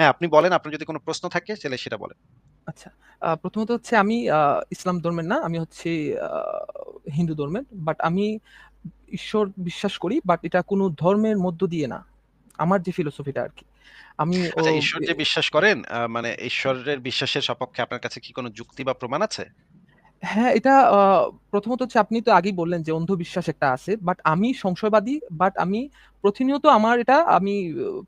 হ্যাঁ, আপনি বলেন আপনার যদি কোনো প্রশ্ন থাকে তাহলে সেটা বলেন। আচ্ছা। প্রথমত হচ্ছে আমি ইসলাম ধর্মের না। আমি হচ্ছি হিন্দু ধর্মের। বাট আমি ঈশ্বর বিশ্বাস করি বাট এটা কোনো ধর্মের মধ্য দিয়ে না। আমার যে ফিলোসফিটা আর কি আমি আচ্ছা ঈশ্বর যে বিশ্বাস করেন মানে ঈশ্বরের বিশ্বাসের সপক্ষে আপনার কাছে কি কোনো যুক্তি বা প্রমাণ আছে? হ্যাঁ, এটা প্রথমত হচ্ছে আপনি তো আগেই বললেন যে অন্ধবিশ্বাস একটা আছে। বাট আমি সংশয়বাদী বাট আমি প্রতিনিয়ত আমার এটা আমি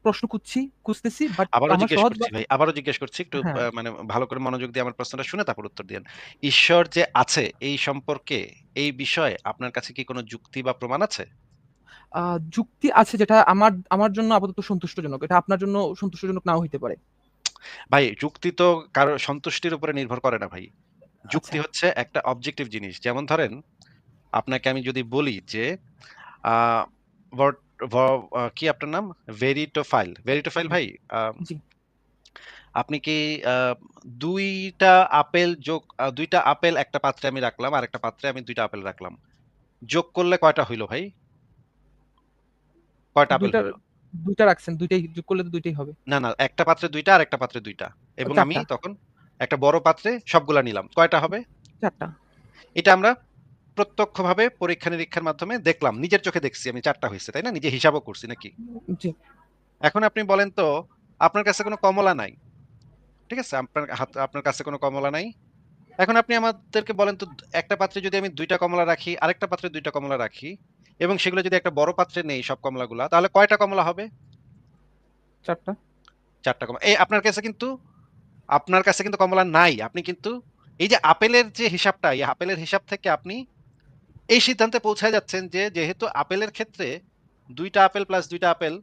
প্রশ্ন খুঁজছি খুঁজতেছি বাট আবারও জিজ্ঞেস করছি ভাই, আবারও জিজ্ঞেস করছি একটু হ্যাঁ। মানে ভালো করে মনোযোগ দিয়ে আমার প্রশ্নটা শুনে তারপর উত্তর দিয়েন। ঈশ্বর যে আছে এই সম্পর্কে এই বিষয়ে আপনার কাছে কি কোনো যুক্তি বা প্রমাণ আছে? যুক্তি আছে যেটা আমার আমার জন্য আপাতত সন্তুষ্টজনক। এটা আপনার জন্য সন্তুষ্টজনক নাও হইতে পারে। ভাই যুক্তি তো কারও সন্তুষ্টির উপরে নির্ভর করে না ভাই। যুক্তি আচ্ছা। হচ্ছে একটা অবজেক্টিভ জিনিস। যেমন ধরেন আপনাকে আমি যদি বলি যে বট ভ কি আপনার নাম? ভেরিটোফাইল। ভেরিটোফাইল ভাই আ জি। আপনি কি ২ আপেল যোগ ২ আপেল একটা পাত্রে আমি রাখলাম, আরেকটা পাত্রে আমি দুইটা আপেল রাখলাম। যোগ করলে কয়টা হইল ভাই? কয়টা ২ আপেল হইল? ২ রাখছেন। দুইটাই যোগ করলে তো ২ টাই হবে। না, না একটা পাত্রে ২ টা আরেকটা পাত্রে দুইটা ও এবং আমি টা। তখন একটা বড় পাত্রে সবগুলা নিলাম। কয়টা হবে? ৪ টা। এটা আমরা প্রত্যক্ষভাবে পরীক্ষা-নিরীক্ষার মাধ্যমে দেখলাম। নিজের চোখে দেখছি আমি চারটা হয়েছে তাই না? নিজে হিসাবও করছি নাকি? এখন আপনি বলেন তো আপনার কাছে কোনো কমলা নাই। ঠিক আছে? আপনার হাত আপনার কাছে কোনো কমলা নাই। এখন আপনি আমাদেরকে বলেন তো একটা পাত্রে যদি আমি দুইটা কমলা রাখি, আরেকটা পাত্রে দুইটা কমলা রাখি এবং সেগুলো যদি একটা বড় পাত্রে নেই সব কমলাগুলা তাহলে কয়টা কমলা হবে? চারটা চারটা কমলা। এই আপনার কাছে কিন্তু আপনার কাছে কিন্তু কমলা নাই। আপনি কিন্তু এই যে আপেলের যে হিসাবটা, এই আপেলের হিসাব থেকে আপনি এই সিদ্ধান্তে পৌঁছায় যাচ্ছেন যে যেহেতু আপেলের ক্ষেত্রে দুইটা আপেল প্লাস দুইটা আপেল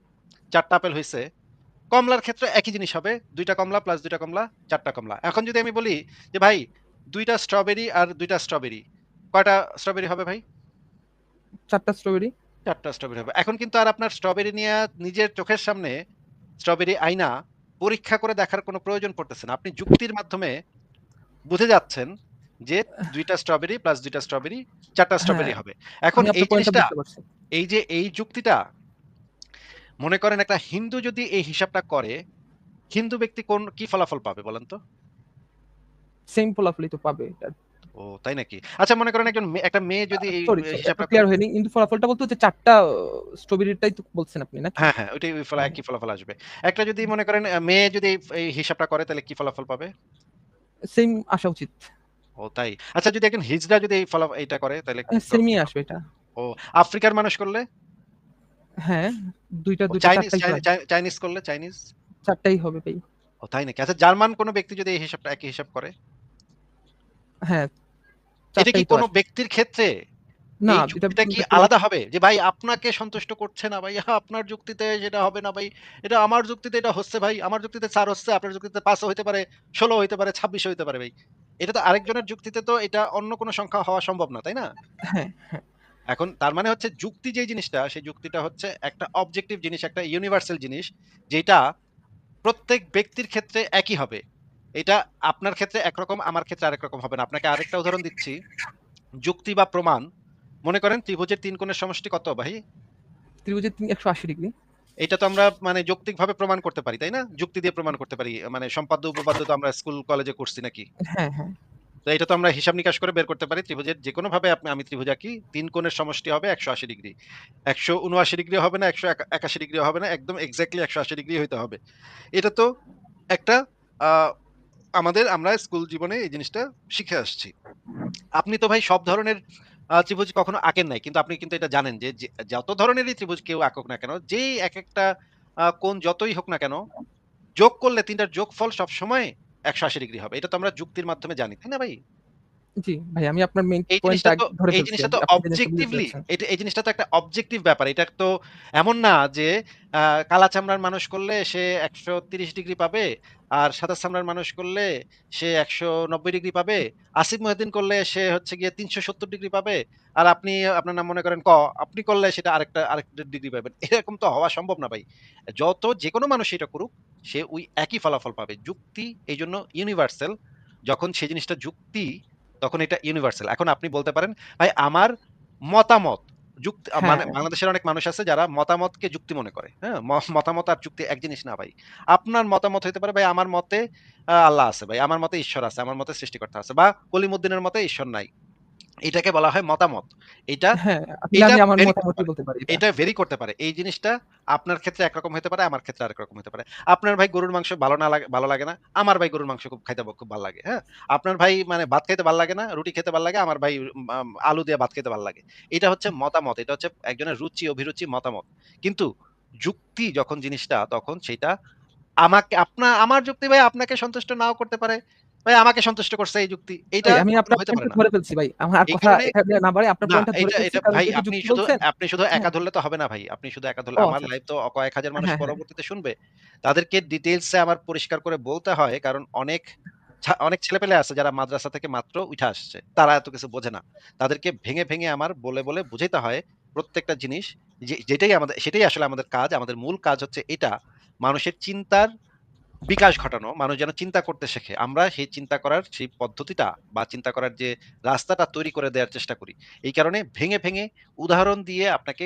চারটা আপেল হইছে। কমলার ক্ষেত্রে একই জিনিস হবে। দুইটা কমলা প্লাস দুইটা কমলা চারটা কমলা। এখন যদি আমি বলি যে ভাই দুইটা স্ট্রবেরি আর দুইটা স্ট্রবেরি। কয়টা স্ট্রবেরি হবে ভাই? চারটা স্ট্রবেরি। চারটা স্ট্রবেরি হবে। এখন কিন্তু আর আপনার স্ট্রবেরি নিয়ে নিজের চোখের সামনে স্ট্রবেরি আইনা পরীক্ষা করে দেখার কোনো প্রয়োজন পড়তেছে না। আপনি যুক্তির মাধ্যমে বুঝে যাচ্ছেন যে দুইটা স্ট্রবেরি প্লাস দুইটা স্ট্রবেরি ৪ টা হ্যাঁ, স্ট্রবেরি হবে। এখন এই জিনিসটা এই যে এই যুক্তিটা মনে করেন একটা হিন্দু যদি এই হিসাবটা করে, হিন্দু ব্যক্তি কোন কি ফলাফল পাবে বলেন তো? সেম ফলাফলই তো পাবে। ও তাই নাকি? আচ্ছা মনে করেন একজন একটা মেয়ে যদি এই হিসাবটা ক্লিয়ার হয়নি। কিন্তু ফলাফলটা বলতে হচ্ছে ৪ টা স্ট্রবেরিটাই তো বলছেন আপনি নাকি? হ্যাঁ, হ্যাঁ, ওইটাই ফলা হ্যাঁ। একই ফলাফল আসবে। একটা যদি মনে করেন মেয়ে যদি এই হিসাবটা করে তাহলে কি ফলাফল পাবে? সেম আসা উচিত। ও তাই। আচ্ছা যদি একজন হিজড়া যদি এই ফলা এইটা করে তাহলে সেমই আসবে এটা। ও আফ্রিকার মানুষ করলে? হ্যাঁ, ২ টা ও ২ টা ৪ চাইনিজ চাই চাইনিজ করলে চাইনিজ? ৪ টাই হবে ভাই। ও তাই নাকি? আচ্ছা জার্মান কোন ব্যক্তি যদি এই হিসাবটা একই হিসাব করে? হ্যাঁ, এটা কি কোন। ব্যক্তির ক্ষেত্রে না, এটা কি আলাদা হবে? যে ভাই আপনাকে সন্তুষ্ট করছে না ভাই, আপনার যুক্তিতে সেটা হবে না ভাই। এটা আমার যুক্তিতে এটা হচ্ছে ভাই। আমার যুক্তিতে ৪ হচ্ছে, আপনার যুক্তিতে ৫ ও হইতে পারে, ১৬ হইতে পারে, ২৬ ও হইতে পারে ভাই। এটা তো আরেকজনের যুক্তিতে তো এটা অন্য কোন সংখ্যা হওয়া সম্ভব না, তাই না? হ্যাঁ, হ্যাঁ। এখন তার মানে হচ্ছে যুক্তি যেই জিনিসটা, সেই যুক্তিটা হচ্ছে একটা অবজেক্টিভ জিনিস, একটা ইউনিভার্সাল জিনিস যেটা প্রত্যেক ব্যক্তির ক্ষেত্রে একই হবে। এটা আপনার ক্ষেত্রে একরকম, আমার ক্ষেত্রে আরেক রকম হবে না। আপনাকে আরেকটা উদাহরণ দিচ্ছি। যুক্তি বা প্রমাণ। মনে করেন ত্রিভুজের তিন কোণের সমষ্টি কত ভাই? ত্রিভুজের ৩ ১৮০ ডিগ্রি। এটা তো আমরা মানে যৌক্তিকভাবে প্রমাণ করতে পারি, তাই না? যুক্তি দিয়ে প্রমাণ করতে পারি। মানে সম্পাদ্য উপপাদ্য তো আমরা স্কুল কলেজে করছি নাকি? হ্যাঁ, হ্যাঁ। তো এটা তো আমরা হিসাব নিকাশ করে বের করতে পারি। ত্রিভুজের যেকোনোভাবে আপনি আমি ত্রিভুজ আঁকি, ৩ কোণের সমষ্টি হবে ১৮০ ডিগ্রি। একশো উনআশি ডিগ্রি হবে না, একশো একাশি ডিগ্রি হবে না। একদম এক্সাক্টলি ১৮০ ডিগ্রি হইতে হবে। এটা তো একটা আমাদের আমরা স্কুল জীবনে এই জিনিসটা শিখে আসছি। আপনি তো ভাই সব ধরনের ত্রিভুজ কখনো আঁকেন নাই। কিন্তু আপনি কিন্তু এটা জানেন যে, যত ধরনেরই ত্রিভুজ কেউ আঁকুক না কেন, যেই এক একটা কোন যতই হোক না কেন, যোগ করলে ৩ টার যোগফল সবসময় ১৮০ ডিগ্রি হবে। এটা তো আমরা যুক্তির মাধ্যমে জানি, তাই না ভাই? জি, ভাই আমি আপনার মেইন পয়েন্টটা ধরে এই জিনিসটা তো অবজেক্টিভলি এটা এই জিনিসটা তো একটা অবজেক্টিভ ব্যাপার। এটা তো এমন না যে কালা চামড়ার মানুষ করলে সে ১৩০ ডিগ্রি পাবে, আর সাদা চামড়ার মানুষ করলে সে ১৯০ ডিগ্রি পাবে। আসিফ মহিউদ্দিন করলে সে হচ্ছে গিয়ে ৩৭০ ডিগ্রি পাবে। আর আপনি আপনার নাম মনে করেন ক, আপনি করলে সেটা আরেকটা আরেকটা ডিগ্রি পাবেন। এরকম তো হওয়া সম্ভব না ভাই। যত যেকোনো মানুষ এটা করুক, সে ওই একই ফলাফল পাবে। যুক্তি এই জন্য ইউনিভার্সাল। যখন সেই জিনিসটা যুক্তি, তখন এটা ইউনিভার্সাল। এখন আপনি বলতে পারেন, ভাই আমার মতামত যুক্তি মানে হ্যাঁ। বাংলাদেশের অনেক মানুষ আছে যারা মতামতকে যুক্তি মনে করে। হ্যাঁ? মতামত আর যুক্তি এক জিনিস না ভাই। আপনার মতামত হইতে পারে ভাই আমার মতে আল্লাহ আছে ভাই। আমার মতে ঈশ্বর আছে। আমার মতে সৃষ্টিকর্তা আছে। বা কলিমুদ্দিনের মতে ঈশ্বর নাই। এটাকে বলা হয় মতামত। এটা হ্যাঁ, এটা ভেরি করতে পারে। এই জিনিসটা আপনার ক্ষেত্রে একরকম হইতে পারে, আমার ক্ষেত্রে আরেক রকম হইতে পারে। আপনার ভাই গরুর মাংস ভালো না লাগে ভালো লাগে না। আমার ভাই গরুর মাংস খুব খাইতে খুব ভালো লাগে। হ্যাঁ? আপনার ভাই মানে ভাত খাইতে ভালো লাগে না, রুটি খেতে ভালো লাগে। আমার ভাই আলু দিয়ে ভাত খেতে ভালো লাগে। এটা হচ্ছে মতামত। এটা হচ্ছে একজনের রুচি, অভিরুচি, মতামত। কিন্তু যুক্তি যখন জিনিসটা তখন সেটা আমাকে আপনা আমার যুক্তি ভাই আপনাকে সন্তুষ্ট নাও করতে পারে। ভাই আমাকে সন্তুষ্ট করছে এই যুক্তি। এইটা আমি আপনার। ধরে ফেলছি ভাই। আমার কথা না আপনার পয়েন্টটা ধরে এটা ভাই আপনি শুধু আপনি শুধু হ্যাঁ। একা ধরলে তো হবে না ভাই। আপনি শুধু একা ধরলে আমার আচ্ছা, লাইভ তো কয়েক হাজার মানুষ হ্যাঁ, হ্যাঁ। পরবর্তীতে শুনবে। তাদেরকে ডিটেইলস আমার পরিষ্কার করে বলতে হয়। কারণ অনেক অনেক ছেলেপেলে আছে যারা মাদ্রাসা থেকে মাত্র উইঠা আসছে। তারা এত কিছু বোঝে না। তাদেরকে ভেঙে, ভেঙে আমার বলে, বলে বুঝাইতে হয় প্রত্যেকটা জিনিস যে যেটাই আমাদের সেটাই আসলে আমাদের কাজ। আমাদের মূল কাজ হচ্ছে এটা মানুষের চিন্তার বিকাশ ঘটানো। মানুষ যেন চিন্তা করতে শেখে। আমরা সেই চিন্তা করার সেই পদ্ধতিটা বা চিন্তা করার যে রাস্তাটা তৈরি করে দেওয়ার চেষ্টা করি। এই কারণে ভেঙে, ভেঙে উদাহরণ দিয়ে আপনাকে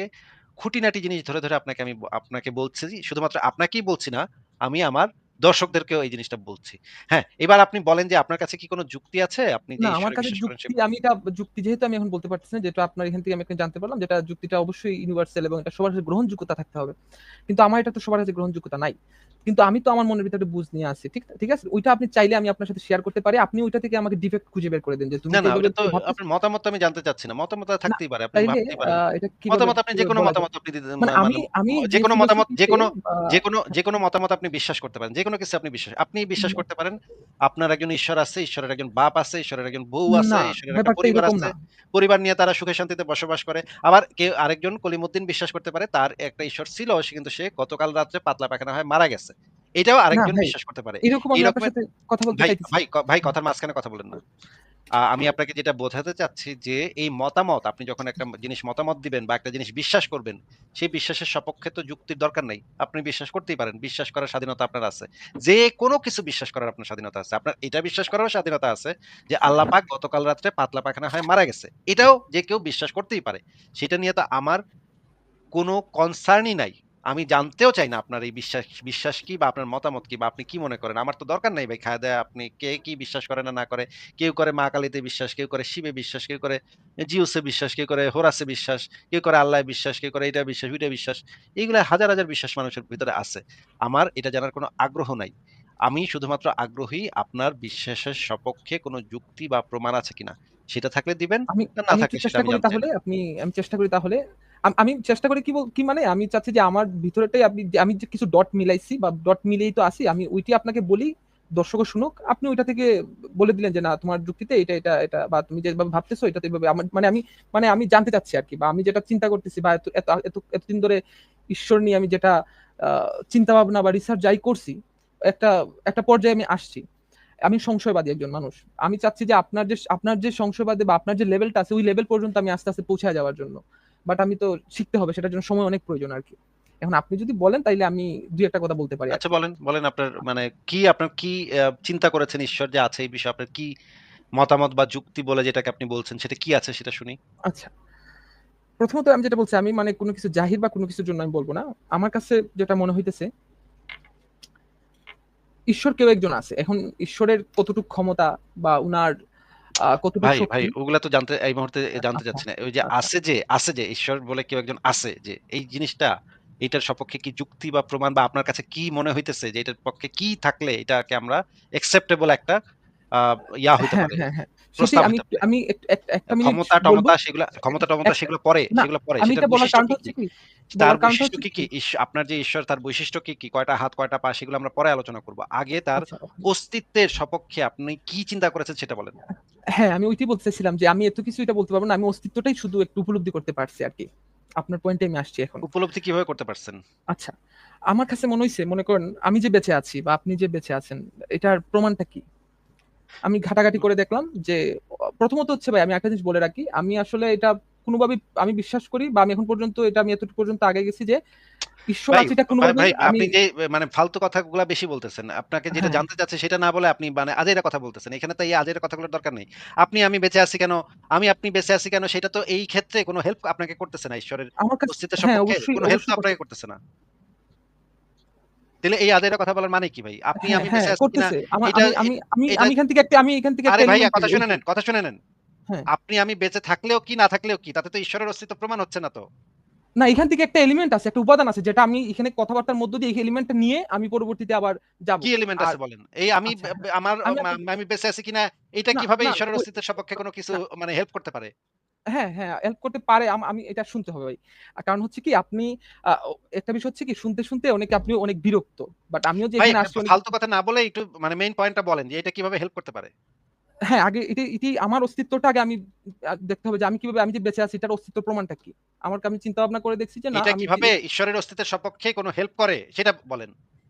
খুঁটিনাটি জিনিস ধরে, ধরে আপনাকে আমি আপনাকে বলছি। শুধুমাত্র আপনাকেই বলছি না, আমি আমার দর্শকদেরকেও এই জিনিসটা বলছি। হ্যাঁ, এবার আপনি বলেন যে আপনার কাছে কি কোনো যুক্তি আছে? আপনি যে না, আমার কাছে যুক্তি আমি এটা যুক্তি যেহেতু আমি এখন বলতে পারতেছি না, যেটা আপনার এখান থেকে আমি এখন জানতে পারলাম যেটা যুক্তিটা অবশ্যই ইউনিভার্সাল এবং এটা সবার কাছে গ্রহণযোগ্যতা থাকতে হবে। কিন্তু আমার এটা তো সবার কাছে গ্রহণযোগ্যতা নাই। কিন্তু আমি তো আমার মনের ভিতরে বুঝ নিয়ে আছি। ঠিক ঠিক আছে? ওইটা আপনি চাইলে আমি আপনার সাথে শেয়ার করতে পারি। আপনি ওইটা থেকে আমাকে ডিফেক্ট খুঁজে বের করে দেন যে তুমি না, তো আপনার মতামত আমি জানতে চাচ্ছি না। মতামত থাকতেই পারে। আপনি ভাবতেই পারেন। মতামত আপনি বলা যায়? মতামত আপনি দিতে মানে আমি মানে আমি যে যেকোনো মতামত ফিলোসফিতে যেকোনো আ যেকোনো যেকোনো মতামত আপনি বিশ্বাস করতে পারেন। যেকোনো কিছু আপনি বিশ্বাস আপনি বিশ্বাস করতে পারেন। আপনার একজন ঈশ্বর আছে, ঈশ্বরের একজন বাপ আছে, ঈশ্বরের একজন বউ আছে, ঈশ্বরের একটা পরিবার আছে। পরিবার নিয়ে তারা সুখে শান্তিতে বসবাস করে। আবার কেউ আরেকজন কলিমুদ্দিন বিশ্বাস করতে পারে তার একটা ঈশ্বর ছিল সে কিন্তু সে গতকাল রাত্রে পাতলা পায়খানা হয়ে মারা গেছে। এটাও আরেকজন বিশ্বাস করতে পারে। এরকম কথা বলতে ভাই। কথার মাঝখানে কথা বলেন না। আমি আপনাকে যেটা বোঝাতে চাচ্ছি যে এই মতামত আপনি যখন একটা জিনিস মতামত দিবেন বা একটা জিনিস বিশ্বাস করবেন, সেই বিশ্বাসের সপক্ষে তো যুক্তির দরকার নাই। আপনি বিশ্বাস করতেই পারেন। বিশ্বাস করার স্বাধীনতা আপনার আছে। যেকোনো কিছু বিশ্বাস করার আপনার স্বাধীনতা আছে। আপনার এটা বিশ্বাস করারও স্বাধীনতা আছে যে আল্লাহ পাক গতকাল রাত্রে পাতলা পাখানা হয়ে মারা গেছে। এটাও যে কেউ বিশ্বাস করতেই পারে। সেটা নিয়ে তো আমার কোন কনসার্নই নাই। আমি জানতেও চাই না আপনার এই বিশ্বাস বিশ্বাস কি বা আপনার মতামত কি বা আপনি কি মনে করেন? আমার তো দরকার নাই ভাই খায়া-দায়া আপনি কে কি বিশ্বাস করে না, না করে। কেউ করে মা কালীতে বিশ্বাস, কেউ করে শিবে বিশ্বাস, কেউ করে জিউসে বিশ্বাস, কেউ করে হোরাসে বিশ্বাস, কেউ করে আল্লাহয় বিশ্বাস, কেউ করে এইটা বিশ্বাস, ওইটা বিশ্বাস। এগুলা হাজার, হাজার বিশ্বাস মানুষের ভিতরে আছে। আমার এটা জানার কোনো আগ্রহ নাই। আমি শুধুমাত্র আগ্রহী আপনার বিশ্বাসের সপক্ষে কোনো যুক্তি বা প্রমাণ আছে কিনা। সেটা থাকলে দিবেন, আমি না, থাকলে সেটা আমি তাহলে আপনি আমি চেষ্টা করি তাহলে আম চেষ্টা করি কি কি মানে আমি চাচ্ছি যে আমার ভিতরেটাই আপনি আমি যে কিছু ডট মিলাইছি বা ডট মিলেই তো আছি। আমি ওইটি আপনাকে বলি, দর্শকও শুনুক। আপনি ওইটা থেকে বলে দিলেন যে না তোমার যুক্তিতে এটা, এটা, এটা বা তুমি যেভাবে ভাবতেছো এটা এভাবে আমার মানে আমি মানে আমি জানতে চাচ্ছি আর কি বা আমি যেটা চিন্তা করতেছি বা এত এত এত এতদিন ধরে ঈশ্বর নিয়ে আমি যেটা চিন্তা ভাবনা বা রিসার্চ যাই করছি, একটা একটা পর্যায়ে আমি আসছি। আমি সংশয়বাদী একজন মানুষ। আমি চাচ্ছি যে আপনার যে আপনার যে সংশয়বাদী বা আপনার যে লেভেলটা আছে ওই লেভেল পর্যন্ত আমি আস্তে, আস্তে পৌঁছায় যাওয়ার জন্য। বাট আমি তো শিখতে হবে সেটার জন্য সময় অনেক প্রয়োজন আরকি। এখন আপনি যদি বলেন তাইলে আমি দুই একটা কথা বলতে পারি আচ্ছা বলেন, বলেন আপনার মানে কি আপনার কি চিন্তা করেছেন ঈশ্বর যে আছে এই বিষয়ে আপনার কি মতামত বা যুক্তি বলে যেটাকে আপনি বলছেন সেটা কি আছে সেটা শুনি? আচ্ছা। প্রথমত আমি যেটা বলছি আমি মানে কোনো কিছু জাহির বা কোনো কিছুর জন্য আমি বলব না। আমার কাছে যেটা মনে হইতেছে ঈশ্বর কেউ একজন আছে। এখন ঈশ্বরের কতটুক ক্ষমতা বা উনার ভাই, ভাই ওগুলা তো জানতে এই মুহূর্তে জানতে আচ্ছা, চাচ্ছি না। ওই যে আচ্ছা। আছে যে, আছে যে ঈশ্বর বলে কেউ একজন আছে যে এই জিনিসটা এটার সপক্ষে কি যুক্তি বা প্রমাণ বা আপনার কাছে কি মনে হইতেছে যে এটার পক্ষে কি থাকলে এটাকে আমরা অ্যাকসেপ্টেবল একটা ইয়া হইতে হ্যাঁ, পারে। সেটাই প্রস্তাব আমি হইতে পারে। আমি এক এক একটা মিনিট ক্ষমতা-টমতা সেগুলা ক্ষমতা-টমতা সেগুলো পরে, সেগুলো পরে। আমি বলার বৈশিষ্ট্য কারণটা কি, কি? হচ্ছে কি তার বৈশিষ্ট্য কি, কি কি? আপনার যে ঈশ্বর তার বৈশিষ্ট্য কি, কি? কয়টা হাত, কয়টা পা সেগুলো আমরা পরে আলোচনা করব। আগে তার আচ্ছা, অস্তিত্বের সপক্ষে আপনি কি চিন্তা করেছেন সেটা বলেন। হ্যাঁ, আমি ওইটাই বলতে চাইছিলাম যে আমি এত কিছু এটা বলতে পারব না। আমি অস্তিত্বটাই শুধু একটু উপলব্ধি করতে পারছি আরকি। আপনার পয়েন্টে আমি আসছি এখন। উপলব্ধি কীভাবে করতে পারছেন? আচ্ছা। আমার কাছে মনে হইছে মনে করেন আমি যে বেঁচে আছি বা আপনি যে বেঁচে আছেন এটার প্রমাণটা কি? আমি ঘাটাঘাটি করে দেখলাম যে প্রথমত হচ্ছে ভাই আমি একটা জিনিস বলে রাখি। আমি আসলে এটা কোনভাবেই আমি বিশ্বাস করি বা আমি এখন পর্যন্ত এটা আমি এতটুকু পর্যন্ত আগায় গেছি যে ঈশ্বর আছে এটা আমি আপনি যে মানে ফালতু কথাগুলা বেশি বলতেছেন। আপনাকে যেটা হ্যাঁ। জানতে চাচ্ছি সেটা না বলে আপনি মানে আজাইরা কথা বলতেছেন। এখানে তো এই কথাগুলোর দরকার নেই। আপনি আমি বেঁচে আছি কেন? আমি আপনি বেঁচে আছি কেন? সেটা তো এই ক্ষেত্রে কোনো হেল্প আপনাকে করতেছে না ঈশ্বরের অস্তিত্বের হ্যাঁ, অবশ্যই, কোনো হেল্প তো আপনাকে করতেছে না। তাইলে এই কথা বলার মানে কি ভাই? আপনি হ্যাঁ, আমি হ্যাঁ। আমা এখান থেকে একটা আমি এখান থেকে আরে এলিমেন্ট কথা শুনে নেন, কথা শুনে নেন। হ্যাঁ। আপনি আমি বেঁচে থাকলেও কি না থাকলেও কি? তাতে তো ঈশ্বরের অস্তিত্ব প্রমাণ হচ্ছে না তো। না এখান থেকে একটা এলিমেন্ট আছে, একটা উপাদান আছে যেটা আমি এখানে কথাবার্তার মধ্য দিয়ে এই এলিমেন্টটা নিয়ে আমি পরবর্তীতে আবার যাব। কি এলিমেন্ট আছে বলেন? এই আমি আচ্ছা, আমার আমি বেঁচে আছি কিনা এটা কীভাবে ঈশ্বরের অস্তিত্বের সপক্ষে কোনো কিছু মানে হেল্প করতে পারে? হ্যাঁ, হ্যাঁ, হেল্প করতে পারে। আম এটা শুনতে হবে ভাই। কারণ হচ্ছে কি আপনি একটা বিষয় হচ্ছে কি শুনতে, শুনতে অনেকে আপনি অনেক বিরক্ত। বাট আমিও যে এখানে আসছি ফালতু কথা না বলে একটু মানে মেইন পয়েন্টটা বলেন যে এটা কীভাবে হেল্প করতে পারে? হ্যাঁ, আগে এটি এটি আমার অস্তিত্বটা আগে আমি দেখতে হবে যে আমি কীভাবে আমি যে বেঁচে আছি এটার অস্তিত্ব প্রমাণটা কি? আমার আমি চিন্তা ভাবনা করে দেখছি যে না এটা কীভাবে ঈশ্বরের অস্তিত্বের সপক্ষে কোনো হেল্প করে সেটা বলেন।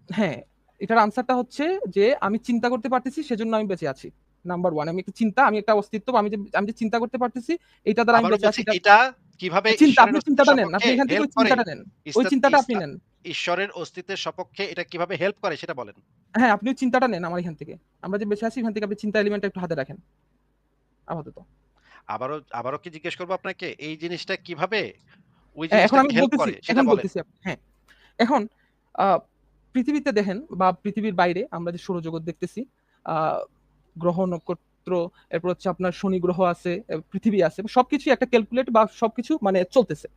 হ্যাঁ, এটার আনসারটা হচ্ছে যে আমি চিন্তা করতে পারতেছি সেজন্য আমি বেঁচে আছি। নাম্বার 1 আমি একটা চিন্তা, আমি একটা অস্তিত্ব আমি যে আমি যে চিন্তা করতে পারতেছি এইটা দ্বারা আমি এটা এটা কীভাবে চিন্তা আপনি চিন্তাটা নেন। আপনি এখান থেকে ওই চিন্তাটা নেন। ওই চিন্তাটা আপনি নেন। ঈশ্বরের অস্তিত্বের সপক্ষে এটা কীভাবে হেল্প করে সেটা বলেন। হ্যাঁ, আপনি চিন্তাটা নেন আমার এখান থেকে। আমরা যে বেঁচে আছি এখান থেকে আপনি চিন্তা এলিমেন্টটা একটু হাতে রাখেন। আপাতত। আবারও আবারও কি জিজ্ঞেস করব আপনাকে এই জিনিসটা কীভাবে ওই হ্যাঁ, এখন আমি বলতেছি, এখন বলতেছি হ্যাঁ। এখন পৃথিবীতে দেখেন বা পৃথিবীর বাইরে আমরা যে সৌরজগৎ দেখতেছি, গ্রহ, নক্ষত্র, এরপর হচ্ছে আপনার শনি গ্রহ আছে, পৃথিবী আছে। সবকিছুই একটা ক্যালকুলেট বা সবকিছু মানে চলতেছে।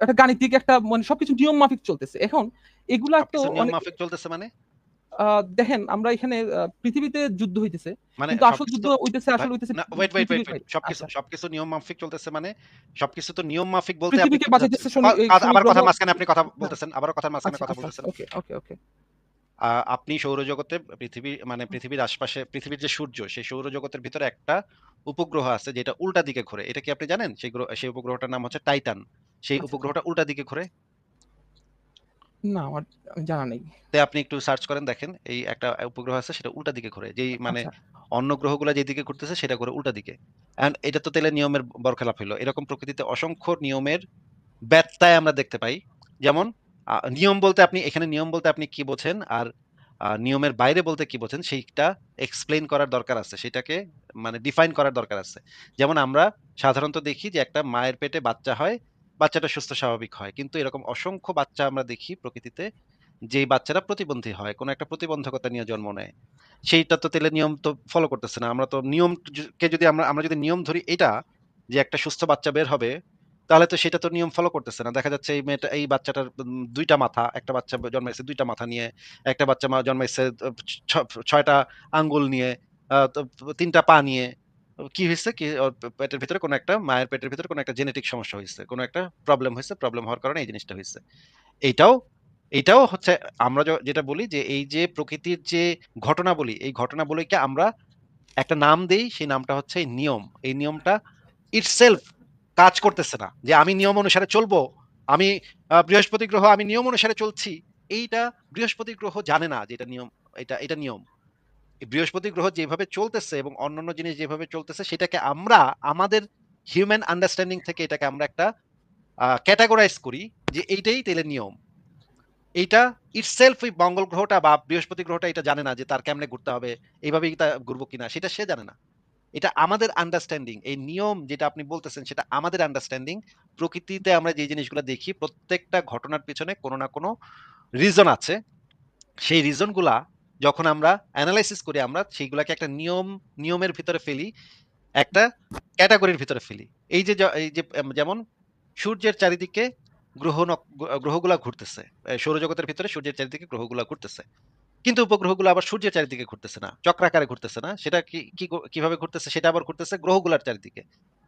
একটা গাণিতিক একটা মানে সবকিছু নিয়ম মাফিক চলতেছে। এখন এগুলা তো নিয়ম মাফিক চলতেছে মানে? দেখেন আমরা এখানে পৃথিবীতে যুদ্ধ হইতেছে। মানে কিন্তু আসল যুদ্ধ হইতেছে আসলে হইতেছে না ওয়েট, ওয়েট, ওয়েট। সবকিছু আচ্ছা। সবকিছু নিয়ম মাফিক চলতেছে মানে সবকিছু তো নিয়ম মাফিক বলতে আপনি পৃথিবীকে কি বোঝাচ্ছেন? বাঁচাইতেছে শনি ক এই আ শনি আবার কথার মাঝখানে আপনি কথা। বলতেছেন। আবারও কথার মাঝখানে আচ্ছা, কথা আচ্ছা, আচ্ছা। বলতেছেন। ওকে, ওকে, ওকে। আপনি সৌরজগতে পৃথিবী মানে পৃথিবীর আশপাশে পৃথিবীর যে সূর্য সেই সৌরজগতের ভিতরে একটা উপগ্রহ আছে যেটা উল্টা দিকে ঘোরে। এটা কি আপনি জানেন? সেই সেই উপগ্রহটার নাম হচ্ছে টাইটান। সেই আচ্ছা। উপগ্রহটা উল্টা দিকে ঘোরে। না আমার জানা নেই। তে আপনি একটু সার্চ করেন দেখেন। এই একটা উপগ্রহ আছে সেটা উল্টা দিকে ঘোরে। যেই মানে আচ্ছা। অন্য গ্রহগুলা যেদিকে ঘুরতেছে সেটা ঘোরে উল্টা দিকে। অ্যান্ড এটা তো তাইলে নিয়মের বরখেলাপ হইল। এরকম প্রকৃতিতে অসংখ্য নিয়মের ব্যত্যয় আমরা দেখতে পাই। যেমন নিয়ম বলতে আপনি এখানে নিয়ম বলতে আপনি কি বোঝেন? আর নিয়মের বাইরে বলতে কি বোঝেন? সেইটা এক্সপ্লেন করার দরকার আছে। সেটাকে মানে ডিফাইন করার দরকার আছে। যেমন আমরা সাধারণত দেখি যে একটা মায়ের পেটে বাচ্চা হয়, বাচ্চাটা সুস্থ স্বাভাবিক হয়। কিন্তু এরকম অসংখ্য বাচ্চা আমরা দেখি প্রকৃতিতে যেই বাচ্চারা প্রতিবন্ধী হয়। কোনো একটা প্রতিবন্ধকতা নিয়ে জন্ম নেয়। সেইটা তো তাইলে নিয়ম তো ফলো করতেছে না। আমরা তো নিয়মকে যদি আমরা আমরা যদি নিয়ম ধরি এটা যে একটা সুস্থ বাচ্চা বের হবে, তাহলে তো সেটা তো নিয়ম ফলো করতেছে না। দেখা যাচ্ছে এই মেয়েটা এই বাচ্চাটার দুইটা মাথা, একটা বাচ্চা জন্মাইছে দুইটা মাথা নিয়ে, একটা বাচ্চা মা জন্মাইছে ত ছ ৬ টা আঙ্গুল নিয়ে, আ তো ৩ পা নিয়ে। কি হয়েছে কি পেটের ভিতরে কোনো একটা মায়ের পেটের ভিতরে কোনো একটা জেনেটিক সমস্যা হয়েছে কোনো একটা প্রবলেম হয়েছে প্রবলেম হওয়ার কারণে এই জিনিসটা হয়েছে এইটাও এইটাও হচ্ছে আমরা যেটা বলি যে এই যে প্রকৃতির যে ঘটনাবলী, এই ঘটনাবলীকে আমরা একটা নাম দেই। সেই নামটা হচ্ছে নিয়ম। এই নিয়মটা itself কাজ করতেছে না। যে আমি নিয়ম অনুসারে চলবো। আমি বৃহস্পতি গ্রহ আমি নিয়ম অনুসারে চলছি। এইটা বৃহস্পতি গ্রহ জানে না যে এটা নিয়ম এটা এটা নিয়ম। বৃহস্পতি গ্রহ যেভাবে চলতেছে এবং অন্যান্য জিনিস যেভাবে চলতেছে সেটাকে আমরা আমাদের হিউম্যান আন্ডারস্ট্যান্ডিং থেকে এটাকে আমরা একটা ক্যাটেগরাইজ করি যে এইটাই তাইলে নিয়ম। এইটা itself ওই মঙ্গল গ্রহটা বা বৃহস্পতি গ্রহটা এটা জানে না যে তার কেমনে ঘুরতে হবে, এইভাবেই তা ঘুরবো কিনা সেটা সে জানে না। এটা আমাদের আন্ডারস্ট্যান্ডিং। এই নিয়ম যেটা আপনি বলতেছেন সেটা আমাদের আন্ডারস্ট্যান্ডিং। প্রকৃতিতে আমরা যে জিনিসগুলো দেখি, প্রত্যেকটা ঘটনার পেছনে কোনো না কোনো রিজন আছে। সেই রিজনগুলা যখন আমরা অ্যানালাইসিস করি, আমরা সেইগুলাকে একটা নিয়ম, নিয়মের ভিতরে ফেলি। একটা ক্যাটেগরির ভিতরে ফেলি। এই যে এই যে যেমন সূর্যের চারিদিকে গ্রহ গ্রহগুলা ঘুরতেছে। সৌরজগতের ভিতরে সূর্যের চারিদিকে গ্রহগুলা ঘুরতেছে। কিন্তু উপগ্রহগুলো আবার সূর্যের চারিদিকে ঘুরতেছে না। চক্রাকারে ঘুরতেছে না। সেটা কি কীভাবে ঘুরতেছে? সেটা আবার ঘুরতেছে গ্রহগুলার চারিদিকে।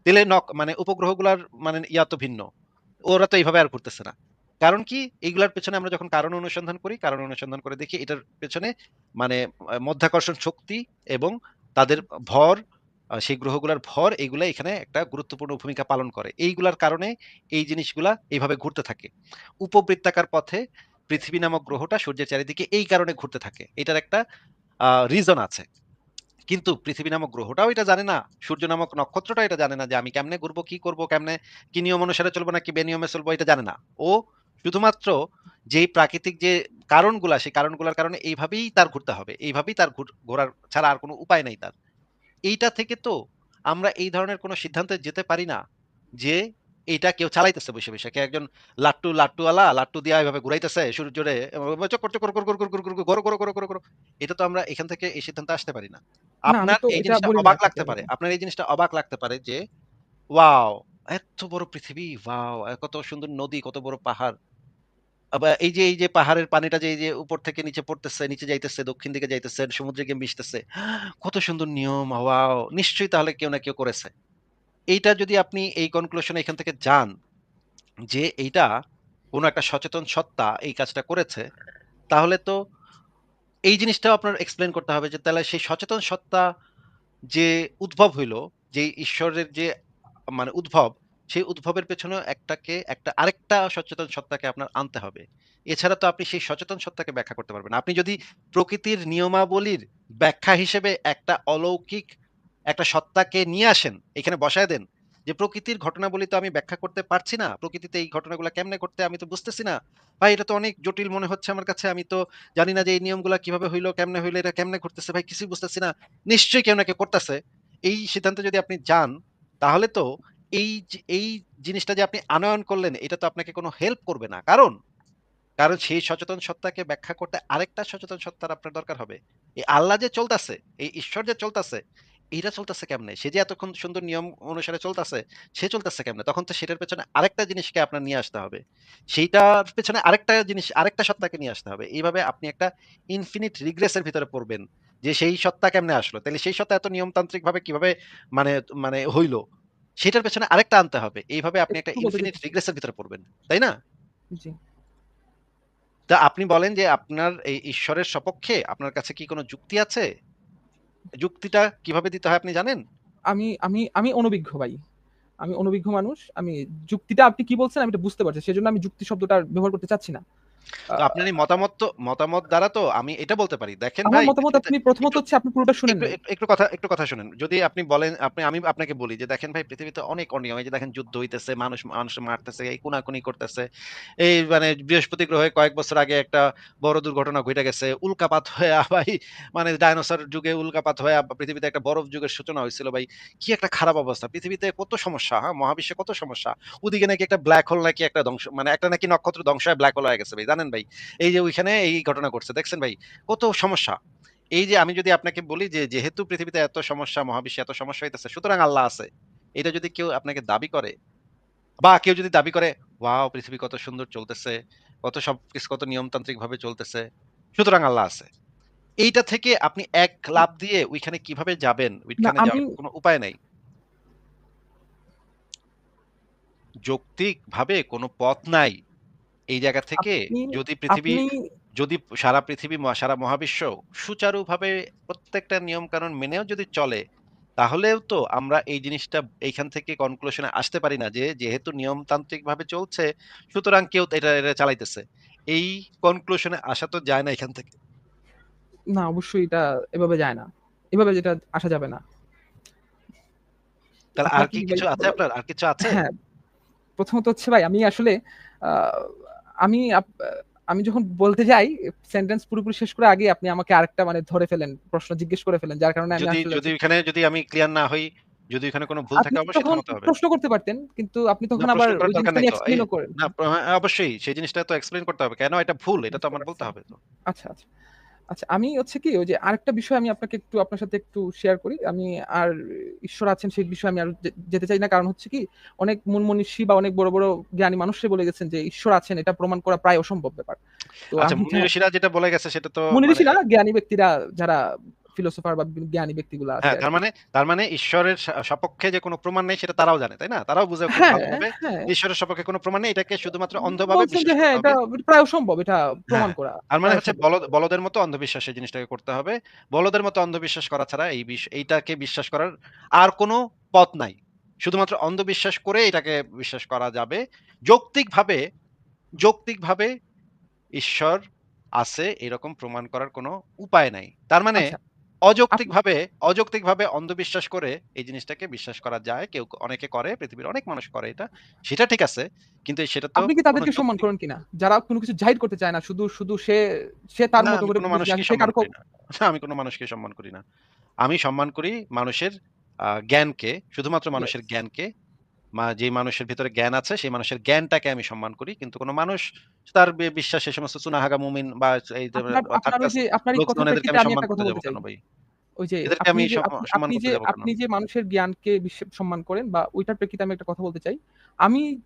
তাইলে নক মানে উপগ্রহগুলার মানে ইয়া তো ভিন্ন। ওরা তো এইভাবে আর ঘুরতেছে না। কারণ কি? এইগুলার পেছনে আমরা যখন কারণ অনুসন্ধান করি, কারণ অনুসন্ধান করে দেখি এটার পেছনে মানে মধ্যাকর্ষণ শক্তি এবং তাদের ভর সেই গ্রহগুলার ভর এইগুলা এখানে একটা গুরুত্বপূর্ণ ভূমিকা পালন করে। এইগুলার কারণে এই জিনিসগুলা এইভাবে ঘুরতে থাকে। উপবৃত্তাকার পথে পৃথিবী নামক গ্রহটা সূর্যের চারিদিকে এই কারণে ঘুরতে থাকে। এটার একটা রিজন আছে। কিন্তু পৃথিবী নামক গ্রহটাও এটা জানে না। সূর্য নামক নক্ষত্রটাও এটা জানে না যে আমি কেমনে ঘুরবো, কি করব, কেমনে কি নিয়ম অনুসারে চলবো না নাকি বেনিয়মে চলবো এটা জানে না। ও শুধুমাত্র যেই প্রাকৃতিক যে কারণগুলা, সেই কারণগুলার কারণে এইভাবেই তার ঘুরতে হবে। এইভাবেই তার ঘুর ঘোরার ছাড়া আর কোনো উপায় নাই তার। এইটা থেকে তো আমরা এই ধরনের কোনো সিদ্ধান্তে যেতে পারি না যে, এইটা কেউ চালাইতেছে বইসা, বইসা। কেউ একজন লাট্টু লাট্টুওয়ালা লাট্টু দিয়া এভাবে ঘুরাইতেছে সূর্যরে এ চক্কর, চক্কর, কর, কর, কর, কর, কর, কর, ঘোরো, ঘোরো, ঘোরো। এটা তো আমরা এখান থেকে এই সিদ্ধান্তে আসতে পারি না। আপনার এই জিনিসটা অবাক লাগতে পারে। আপনার এই জিনিসটা অবাক লাগতে পারে যে, ওয়াও! এত বড় পৃথিবী, ওয়াও! কত সুন্দর নদী, কত বড় পাহাড়। আবা এই যে, এই যে পাহাড়ের পানিটা যে এই যে উপর থেকে নিচে পড়তেছে, নিচে যাইতেছে, দক্ষিণ দিকে যাইতেছে, সমুদ্রে গিয়ে মিশতেছে। কত সুন্দর নিয়ম, ওয়াও! নিশ্চয়ই তাহলে কেউ না কেউ করেছে। এইটা যদি আপনি এই কনক্লুশন এখান থেকে যান যে, এইটা কোনো একটা সচেতন সত্তা এই কাজটা করেছে, তাহলে তো এই জিনিসটাও আপনার এক্সপ্লেন করতে হবে যে, তাহলে সেই সচেতন সত্তা যে উদ্ভব হইল, যে ঈশ্বরের যে মানে উদ্ভব, সেই উদ্ভবের পেছনেও একটাকে একটা আরেকটা সচেতন সত্তাকে আপনার আনতে হবে। এছাড়া তো আপনি সেই সচেতন সত্তাকে ব্যাখ্যা করতে পারবেন আপনি যদি প্রকৃতির নিয়মাবলীর ব্যাখ্যা হিসেবে একটা অলৌকিক একটা সত্তাকে নিয়ে আসেন, এখানে বসায় দেন। যে প্রকৃতির ঘটনাবলী তো আমি ব্যাখ্যা করতে পারছি না। প্রকৃতিতে এই ঘটনাগুলা কেমনে ঘটতে আমি তো বুঝতেছি না। ভাই এটা তো অনেক জটিল মনে হচ্ছে আমার কাছে। আমি তো জানি না যে এই নিয়মগুলা কীভাবে হইল, কেমনে হইল, এটা কেমনে ঘটতেছে ভাই কিছুই বুঝতেছি না। নিশ্চয়ই কেউ না কেউ করতেছে। এই সিদ্ধান্তে যদি আপনি যান, তাহলে তো এই এই জিনিসটা যে আপনি আনয়ন করলেন, এটা তো আপনাকে কোনো হেল্প করবে না। কারণ, কারণ সেই সচেতন সত্তাকে ব্যাখ্যা করতে আরেকটা সচেতন সত্তার আপনার দরকার হবে। এই আল্লাহ যে চলতাছে, এই ঈশ্বর যে চলতাছে, এইটা চলতেছে কেমনে? সে যে এতক্ষণ সুন্দর নিয়ম অনুসারে চলতাছে, সে চলতেছে কেমনে? তখন তো সেটার পেছনে আরেকটা জিনিসকে আপনার নিয়ে আসতে হবে। সেইটার পেছনে আরেকটা জিনিস, আরেকটা সত্তাকে নিয়ে আসতে হবে। এইভাবে আপনি একটা ইনফিনিট রিগ্রেস এর ভিতরে পড়বেন। যে সেই সত্তা কেমনে আসলো? তাইলে সেই সত্তা এত নিয়মতান্ত্রিকভাবে কীভাবে মানে মানে হইল সেটার পেছনে আরেকটা আনতে হবে। এইভাবে আপনি একটা ইনফিনিট চাচ্ছি। রিগ্রেস এর ভিতরে পড়বেন। তাই না? জি। তা আপনি বলেন যে আপনার এই ঈশ্বরের সপক্ষে আপনার কাছে কি কোনো যুক্তি আছে? যুক্তিটা কীভাবে দিতে হয় আপনি জানেন? আমি আমি আমি অনভিজ্ঞ ভাই। আমি অনভিজ্ঞ মানুষ। আমি যুক্তিটা আপনি কি বলছেন আমি এটা বুঝতে পারছি। সেজন্য আমি যুক্তি শব্দটা ব্যবহার করতে চাচ্ছি না। তো আপনার এই মতামত তো মতামত দ্বারা তো আমি এটা বলতে পারি। দেখেন ভাই মতামত আপনি প্রথমত হচ্ছে আপনি পুরোটা শুনেন একটু কথা একটু কথা শুনেন। যদি আপনি বলেন আপনি আমি আপনাকে বলি যে দেখেন ভাই পৃথিবীতে অনেক অনিয়ম। এই যে দেখেন যুদ্ধ হইতেছে, মানুষ মানুষ মারতেছে, এই খুনাখুনি করতেছে। এই মানে বৃহস্পতি গ্রহে কয়েক বছর আগে একটা বড় দুর্ঘটনা ঘইটা গেছে। উল্কাপাত হয়ে ভাই মানে ডায়নোসর যুগে উল্কাপাত হয়ে পৃথিবীতে একটা বরফ যুগের সূচনা হয়েছিল ভাই। কি একটা খারাপ অবস্থা। পৃথিবীতে কত সমস্যা, হ্যাঁ? মহাবিশ্বে কত সমস্যা। ওদিকে নাকি একটা ব্ল্যাক হোল নাকি একটা ধ্বংস মানে একটা নাকি নক্ষত্র ধ্বংস হয়ে ব্লাক হোল হয়ে গেছে ভাই। জানেন ভাই? এই যে ওইখানে এই ঘটনা ঘটছে। দেখছেন ভাই? কত সমস্যা। এই যে আমি যদি আপনাকে বলি যে যেহেতু পৃথিবীতে এত সমস্যা, মহাবিশ্বে এত সমস্যা হইতেছে সুতরাং আল্লাহ আছে। এটা যদি কেউ আপনাকে দাবি করে বা কেউ যদি দাবি করে, ওয়াও! পৃথিবী কত সুন্দর চলতেছে, কত সবকিছু কত নিয়মতান্ত্রিকভাবে চলতেছে। সুতরাং আল্লাহ আছে। এইটা থেকে আপনি এক লাফ দিয়ে ওইখানে কীভাবে যাবেন? ওইখানে যাওয়ার কোন উপায় নাই। যৌক্তিকভাবে কোন পথ নাই। এই জায়গা থেকে যদি পৃথিবী যদি সারা পৃথিবী সারা মহাবিশ্ব সুচারুভাবে প্রত্যেকটা নিয়ম-কানুন মেনেও যদি চলে, তাহলেও তো আমরা এই জিনিসটা এইখান থেকে কনক্লুশন আসতে পারি না যে, যেহেতু নিয়মতান্ত্রিকভাবে চলছে, সুতরাং কেউ এটা, এটা চালাইতেছে। এই কনক্লুশন আসা তো যায় না এখান থেকে। না অবশ্যই এটা এভাবে যায় না। এভাবে যেটা আসা যাবে না। তাহলে আর কি কিছু আছে আপনার? আর কিছু আছে? হ্যাঁ। প্রথমত হচ্ছে ভাই আমি আসলে আমি আমি যখন বলতে যাই সেন্টেন্স পুরোপুরি শেষ করে আগে আপনি আমাকে আরেকটা মানে ধরে ফেলেন, প্রশ্ন জিজ্ঞেস করে ফেলেন। যার কারণে আমি যদি এখানে যদি আমি ক্লিয়ার না হই, যদি এখানে কোনো ভুল থাকে অবশ্যই থামাতে হবে। প্রশ্ন করতে পারতেন। কিন্তু আপনি তখন আবার ওই জিনিসটা করেন। না হ্যাঁ, অবশ্যই সেই জিনিসটা তো এক্সপ্লেইন করতে হবে। কেন এটা ভুল এটা তো আমার বলতে হবে তো। আচ্ছা, আচ্ছা। আচ্ছা আমি হচ্ছে কি ওই যে আরেকটা বিষয় আমি আপনাকে একটু আপনার সাথে একটু শেয়ার করি। আমি আর ঈশ্বর আছেন সেই বিষয়ে আমি আর যেতে চাই না। কারণ হচ্ছে কি অনেক মন মনীষী বা অনেক বড়, বড় জ্ঞানী মানুষে বলে গেছেন যে ঈশ্বর আছেন এটা প্রমাণ করা প্রায় অসম্ভব ব্যাপার। তো আচ্ছা আমি যেটা বলে গেছে সেটা তো মনি মানে জ্ঞানী ব্যক্তিরা যারা ফিলোসোফার বা জ্ঞানী ব্যক্তিগুলা আছে হ্যাঁ, তার মানে তার মানে ঈশ্বরের সপক্ষে যে কোন প্রমাণ নেই সেটা তারাও জানে, তাই না? তারাও বুঝে হ্যাঁ, হ্যাঁ। ঈশ্বরের সপক্ষে কোন প্রমাণ নেই। এটাকে শুধুমাত্র অন্ধভাবে হ্যাঁ, এটা প্রায় অসম্ভব এটা প্রমাণ করা। তার মানে হচ্ছে বলদ বলদের মতো অন্ধবিশ্বাস এই জিনিসটাকে করতে হবে। বলদের মতো অন্ধবিশ্বাস করা ছাড়া এই এইটাকে বিশ্বাস করার আর কোন পথ নাই। শুধুমাত্র অন্ধবিশ্বাস করে এটাকে বিশ্বাস করা যাবে। যৌক্তিকভাবে যৌক্তিকভাবে ঈশ্বর আছে এরকম প্রমাণ করার কোনো উপায় নাই। তার মানে আচ্ছা। অযৌক্তিকভাবে অযৌক্তিকভাবে অন্ধবিশ্বাস করে এই জিনিসটাকে বিশ্বাস করা যায়। কেউ অনেকে করে, পৃথিবীর অনেক মানুষ করে এটা। সেটা ঠিক আছে। কিন্তু সেটা তো আপনি কি তাদেরকে সম্মান করেন কিনা? যারা কোনো কিছু জাহির করতে চায় না। শুধু, শুধু সে, সে তার মতো আমি করে কোনো মানুষকে সম্মান করি না। আমি কোনো মানুষকে সম্মান করি না। আমি সম্মান করি মানুষের জ্ঞানকে, শুধুমাত্র মানুষের। জ্ঞানকে। যেই মানুষের ভিতরে জ্ঞান আছে সেই মানুষের জ্ঞানটাকে আমি সম্মান করি। কিন্তু কোন মানুষ তার বিশ্বাস সে সমস্ত চুনাহাগা মুমিন বা এই যে যে যে যে যে? আপনি যে মানুষের জ্ঞানকে সম্মান করেন বা ওইটার প্রেক্ষিতে আমি একটা কথা বলতে চাই। আমি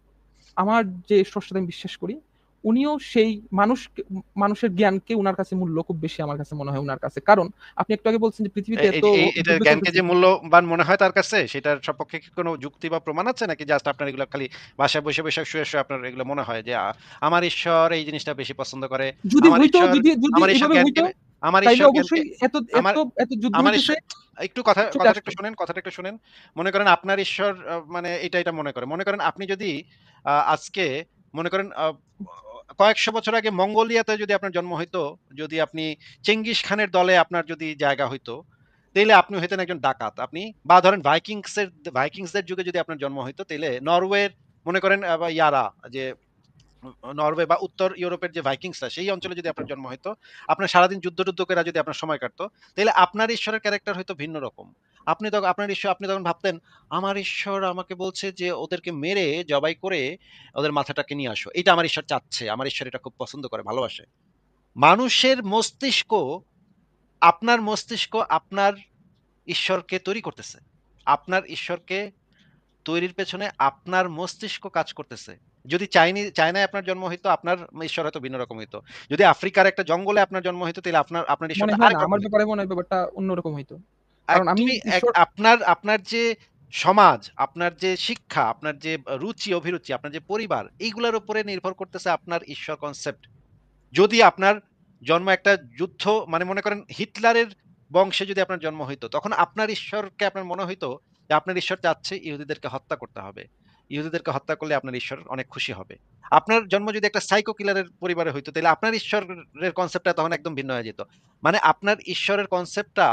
আমার যে স্রষ্টাতে আমি বিশ্বাস করি, উনিও সেই মানুষকে মানুষের জ্ঞানকে উনার কাছে মূল্য খুব বেশি আমার কাছে মনে হয় উনার কাছে। কারণ আপনি একটু আগে বলছেন যে পৃথিবীতে এত যুদ্ধ জ্ঞানকে যে মূল্যবান মনে হয় তার কাছে সেটার সপক্ষে কি কোন যুক্তি বা প্রমাণ আছে নাকি জাস্ট আপনার এগুলো খালি বাসায় বসে, বসে শুয়ে, শুয়ে আপনার এগুলো মনে হয় যে আমার ঈশ্বর এই জিনিসটা বেশি পছন্দ করে। যদি আমার হইতো, যদি, যদি আমার ঈশ্বর এভাবে হইতো আমার ঈশ্বর অবশ্যই এত, এত, এত যুদ্ধ আমার একটু কথা কথাটা একটু শুনেন, কথাটা একটু শুনেন। মনে করেন আপনার ঈশ্বর মানে এটা, এটা মনে করে। মনে করেন আপনি যদি আজকে মনে করেন কয়েকশো বছর আগে মঙ্গোলিয়াতে যদি আপনার জন্ম হইতো, যদি আপনি চেঙ্গিস খানের দলে আপনার যদি জায়গা হইতো, তাইলে আপনি হইতেন একজন ডাকাত। আপনি বা ধরেন ভাইকিংস এর ভাইকিংসদের যুগে যদি আপনার জন্ম হইতো, তাইলে নরওয়ের মনে করেন ইয়ারা যে নরওয়ে বা উত্তর ইউরোপের যে ভাইকিংসরা সেই অঞ্চলে যদি আপনার জন্ম হইতো, আপনার সারাদিন যুদ্ধ-টুদ্ধ করে যদি আপনার সময় কাটতো, তাহলে আপনার ঈশ্বরের ক্যারেক্টার হয়তো ভিন্ন রকম। আপনি তখন আপনার ঈশ্বর আপনি তখন ভাবতেন, আমার ঈশ্বর আমাকে বলছে যে ওদেরকে মেরে জবাই করে ওদের মাথাটাকে নিয়ে আসো। এটা আমার ঈশ্বর চাচ্ছে। আমার ঈশ্বর এটা খুব পছন্দ করে, ভালোবাসে। মানুষের মস্তিষ্ক আপনার মস্তিষ্ক আপনার ঈশ্বরকে তৈরি করতেছে। আপনার ঈশ্বরকে তৈরির পেছনে আপনার মস্তিষ্ক কাজ করতেছে। যদি চাইনি চায়নায় আপনার জন্ম হইতো, আপনার ঈশ্বর হয়তো ভিন্ন রকম হইতো। যদি আফ্রিকার একটা জঙ্গলে আপনার জন্ম হইতো, তাহলে আপনার আপনার মনে রকম আমার ব্যাপারে মনে হয় ব্যাপারটা অন্যরকম হইতো। কারণ আমি আপনার আপনার যে সমাজ, আপনার যে শিক্ষা, আপনার যে রুচি অভিরুচি, আপনার যে পরিবার এইগুলার উপরে নির্ভর করতেছে আপনার ঈশ্বর কনসেপ্ট। যদি আপনার জন্ম একটা যুদ্ধ মানে মনে করেন হিটলারের বংশে যদি আপনার জন্ম হইতো, তখন আপনার ঈশ্বরকে আপনার মনে হইতো যে আপনার ঈশ্বর চাচ্ছে ইহুদিদেরকে হত্যা করতে হবে। ইহুদিদেরকে হত্যা করলে আপনার ঈশ্বর অনেক খুশি হবে। আপনার জন্ম যদি একটা সাইকো কিলারের পরিবারে হইতো, তাহলে আপনার ঈশ্বরের কনসেপ্টটা তখন একদম ভিন্ন হয়ে যেত। মানে আপনার ঈশ্বরের কনসেপ্টটা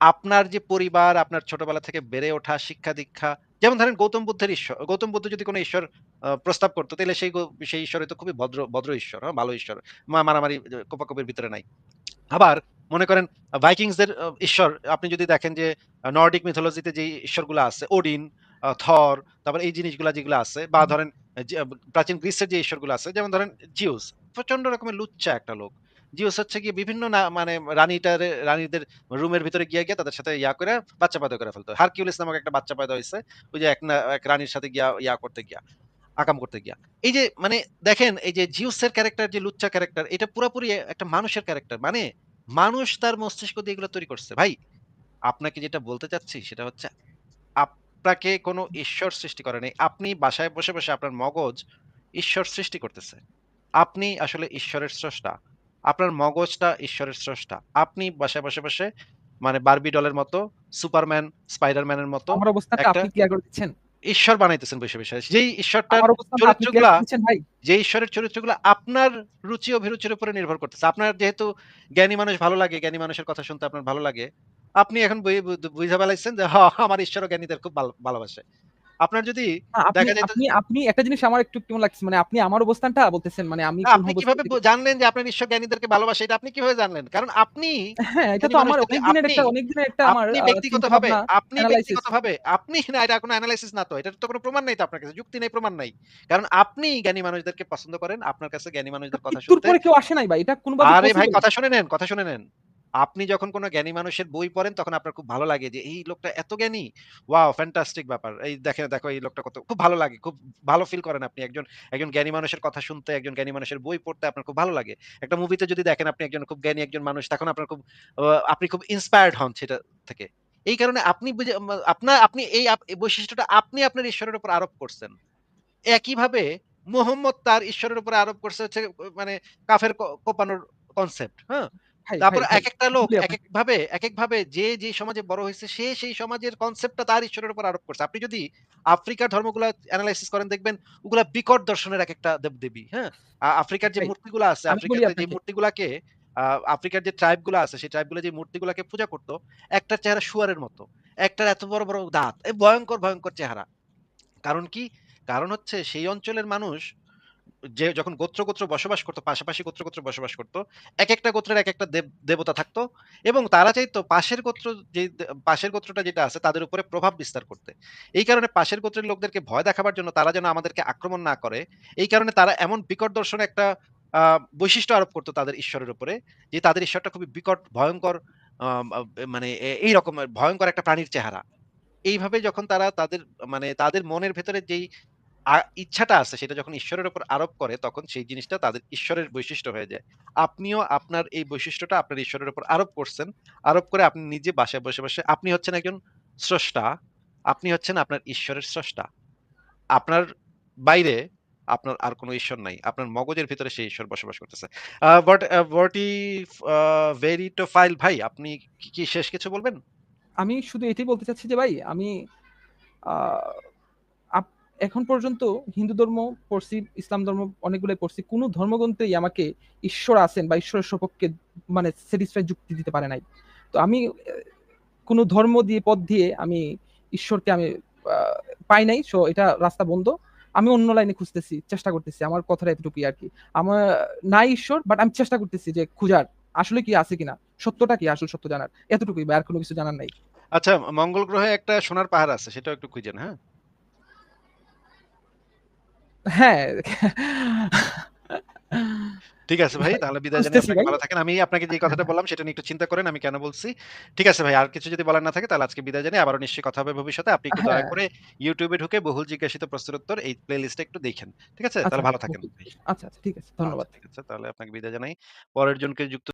আপনার যে পরিবার, আপনার ছোটবেলা থেকে বেড়ে ওঠা শিক্ষা-দীক্ষা যেমন ধরেন গৌতম বুদ্ধের ঈশ্বর গৌতম বুদ্ধ যদি কোনো ঈশ্বর প্রস্তাব করত, তাইলে সেই সেই ঈশ্বর হয়তো খুবই ভদ্র ভদ্র ঈশ্বর, হ্যাঁ? ভালো ঈশ্বর। মারামারি কোপাকুপির ভিতরে নাই। আবার মনে করেন ভাইকিংসদের ঈশ্বর আপনি যদি দেখেন যে নর্ডিক মিথোলজিতে যে ঈশ্বরগুলা আছে, ওডিন, থর, তারপর এই জিনিসগুলা যেগুলা আছে বা ধরেন প্রাচীন গ্রিসের যে ঈশ্বরগুলো আছে, যেমন ধরেন জিউস, প্রচণ্ড রকমের লুচ্চা একটা লোক। জিউস হচ্ছে গিয়ে বিভিন্ন মানে রানীটারে রানীদের রুমের ভিতরে গিয়া, গিয়া তাদের সাথে ইয়া কইরা বাচ্চা পয়দা করে ফেলতো। হারকিউলিস নামক একটা বাচ্চা পয়দা হইছে। ওই যে এক এক রানীর সাথে গিয়া ইয়া করতে গিয়া, আকাম করতে গিয়া। এই যে মানে দেখেন এই যে জিউসের ক্যারেক্টার যে লুচ্চা ক্যারেক্টার এটা পুরাপুরি একটা মানুষের ক্যারেক্টার। মানে মানুষ তার মস্তিষ্ক দিয়ে এগুলো তৈরি করছে। ভাই, আপনাকে যেটা বলতে চাচ্ছি সেটা হচ্ছে আপনাকে কোনো ঈশ্বর সৃষ্টি করে নাই। আপনি বাসায় বসে, বসে আপনার মগজ ঈশ্বর সৃষ্টি করতেছে। আপনি আসলে ঈশ্বরের স্রষ্টা। আপনার মগজটা ঈশ্বরের স্রষ্টা। আপনি বাসায় বসে, বসে মানে বারবি ডলের মতো, সুপারম্যান, স্পাইডার-ম্যানের মতো আমার অবস্থাটা আপনি ক্লিয়ার করে দিচ্ছেন? ঈশ্বর বানাইতেছেন বসে, বসে। যেই ঈশ্বরটার চরিত্রগুলা? যে ঈশ্বরের চরিত্রগুলা আপনার রুচি অভিরুচির উপরে নির্ভর করতেছে। আপনার যেহেতু জ্ঞানী মানুষ ভালো লাগে, জ্ঞানী মানুষের কথা শুনতে আপনার ভালো লাগে। আপনি এখন বই বুইঝা ফেলাইছেন যে হ আমার ঈশ্বরও জ্ঞানীদের খুব ভালো ভালোবাসে। আপনার যদি দেখা যাইত আপনি, আপনি একটা জিনিস আমার একটু কেমন লাগতেছে মানে আপনি আমার অবস্থানটা বলতেছেন মানে আমি আপনি কীভাবে জানলেন যে আপনার ঈশ্বর জ্ঞানীদেরকে ভালোবাসে এটা আপনি কীভাবে জানলেন? কারণ আপনি হ্যাঁ, এটা তো আমার অনেক দিনের একটা অনেক দিনের একটা আমার আপনি ব্যক্তিগতভাবে আপনি ব্যক্তিগতভাবে আপনি না এটা কোন এনালাইসিস না তো। এটার তো কোন প্রমাণ নাই তো আপনার কাছে। যুক্তি নাই, প্রমাণ নাই। কারণ আপনি জ্ঞানী মানুষদেরকে পছন্দ করেন। আপনার কাছে জ্ঞানী মানুষদের কথা শুনতে কেউ আসে নাই ভাই। এটা কোনভাবে আরে ভাই কথা শুনে নেন, কথা শুনে নেন। আপনি যখন কোনো জ্ঞানী মানুষের বই পড়েন তখন আপনার খুব ভালো লাগে যে এই লোকটা এত জ্ঞানী। ওয়াও ফ্যান্টাস্টিক ব্যাপার। এই দেখে দেখো এই লোকটা কত খুব ভালো লাগে। খুব ভালো ফিল করেন আপনি একজন একজন জ্ঞানী মানুষের কথা শুনতে, একজন জ্ঞানী মানুষের বই পড়তে আপনার খুব ভালো লাগে। একটা মুভিতে যদি দেখেন আপনি একজন খুব জ্ঞানী একজন মানুষ তখন আপনার খুব আপনি খুব ইন্সপায়ার্ড হন সেটা থেকে। এই কারণে আপনি আপনার আপনি এই আপ এই বৈশিষ্ট্যটা আপনি আপনার ঈশ্বরের উপর আরোপ করছেন। একইভাবে মুহাম্মদ তার ঈশ্বরের উপরে আরোপ করছে হচ্ছে মানে কাফের কোপানোর কনসেপ্ট, হ্যাঁ? ভাই, তারপর ভাই একেকটা লোক ভাবে এক এক ভাবে যে, যে সমাজে বড় হইছে সে সেই সমাজের কনসেপ্টটা তার ঈশ্বরের উপর আরোপ করছে। আপনি যদি আফ্রিকার ধর্মগুলা এনালাইসিস করেন দেখবেন ওগুলা বিকট দর্শনের একেকটা দেব-দেবী, হ্যাঁ? আফ্রিকার যে মূর্তিগুলা আছে আফ্রিকাতে যে মূর্তিগুলাকে আফ্রিকার যে ট্রাইবগুলা আছে সেই ট্রাইবগুলা যে মূর্তিগুলাকে পূজা করত, একটার চেহারা শুয়ারের মতো। একটার এত বড়, বড় দাঁত। ভয়ঙ্কর ভয়ংকর চেহারা। কারণ কি? কারণ হচ্ছে সেই অঞ্চলের মানুষ যে যখন গোত্র, গোত্র বসবাস করতো পাশাপাশি গোত্র, গোত্র বসবাস করতো এক একটা গোত্রের একেকটা দেব দেবতা থাকতো এবং তারা চাইতো পাশের গোত্র যে পাশের গোত্রটা যেটা আছে তাদের উপরে প্রভাব বিস্তার করতে। এই কারণে পাশের গোত্রের লোকদেরকে ভয় দেখাবার জন্য তারা যেন আমাদেরকে আক্রমণ না করে, এই কারণে তারা এমন বিকট দর্শনে একটা বৈশিষ্ট্য আরোপ করতো তাদের ঈশ্বরের উপরে যে তাদের ঈশ্বরটা খুবই বিকট, ভয়ঙ্কর মানে এই রকমের ভয়ঙ্কর একটা প্রাণীর চেহারা। এইভাবে যখন তারা তাদের মানে তাদের মনের ভেতরে যেই ইচ্ছাটা আছে সেটা যখন ঈশ্বরের উপর আরোপ করে তখন সেই জিনিসটা তাদের ঈশ্বরের বৈশিষ্ট্য হয়ে যায়। আপনিও আপনার এই বৈশিষ্ট্যটা আপনার ঈশ্বরের উপর আরোপ করছেন। আরোপ করে আপনি নিজে বাসায় বসে, বসে আপনি হচ্ছেন একজন স্রষ্টা। আপনি হচ্ছেন আপনার ঈশ্বরের স্রষ্টা। আপনার বাইরে আপনার আর কোনো ঈশ্বর নাই। আপনার মগজের ভিতরে সেই ঈশ্বর বসবাস করতেছে। বাট আ ভেরিটোফাইল ভাই আপনি কি, শেষ কিছু বলবেন? আমি শুধু এটাই বলতে চাচ্ছি যে ভাই আমি এখন পর্যন্ত হিন্দু ধর্ম পড়ছি, ইসলাম ধর্ম অনেকগুলাই পড়ছি। কোন ধর্মগ্রন্থেই আমাকে ঈশ্বর আছেন বা ঈশ্বরের সপক্ষে মানে স্যাটিসফাই যুক্তি দিতে পারে নাই। তো আমি কোন ধর্ম দিয়ে পথ দিয়ে আমি ঈশ্বরকে আমি পাই নাই। সো এটা রাস্তা বন্ধ। আমি অন্য লাইনে খুঁজতেছি, চেষ্টা করতেছি। আমার কথাটা এতটুকুই আর কি আমার নাই ঈশ্বর বাট আমি চেষ্টা করতেছি যে খুঁজার। আসলে কি আছে কিনা? সত্যটা কি? আসল সত্য জানার। এতটুকুই বা আর কোনো কিছু জানার নাই। আচ্ছা মঙ্গল গ্রহে একটা সোনার পাহাড় আছে সেটাও একটু খুঁজেন, হ্যাঁ? হ্যাঁ। ঠিক আছে ভাই। তাহলে বিদায় জানাই আপনাকে ভালো থাকেন। আমি আপনাকে যে কথাটা বললাম সেটা নিয়ে একটু চিন্তা করেন আমি কেন বলছি। ঠিক আছে ভাই। আর কিছু যদি বলার না থাকে তাহলে আজকে বিদায় জানাই। আবারও নিশ্চয়ই কথা হবে ভবিষ্যতে। আপনি একটু দয়া হ্যাঁ। করে ইউটিউবে ঢুকে বহুল জিজ্ঞাসিত প্রশ্নের উত্তর এই প্লে লিস্টটা একটু দেখেন। ঠিক আছে? আচ্ছা, তাহলে ভালো থাকেন আচ্ছা, আচ্ছা ঠিক আছে। আচ্ছা ধন্যবাদ। ঠিক আছে। তাহলে আপনাকে বিদায় জানাই। পরের জনকে যুক্ত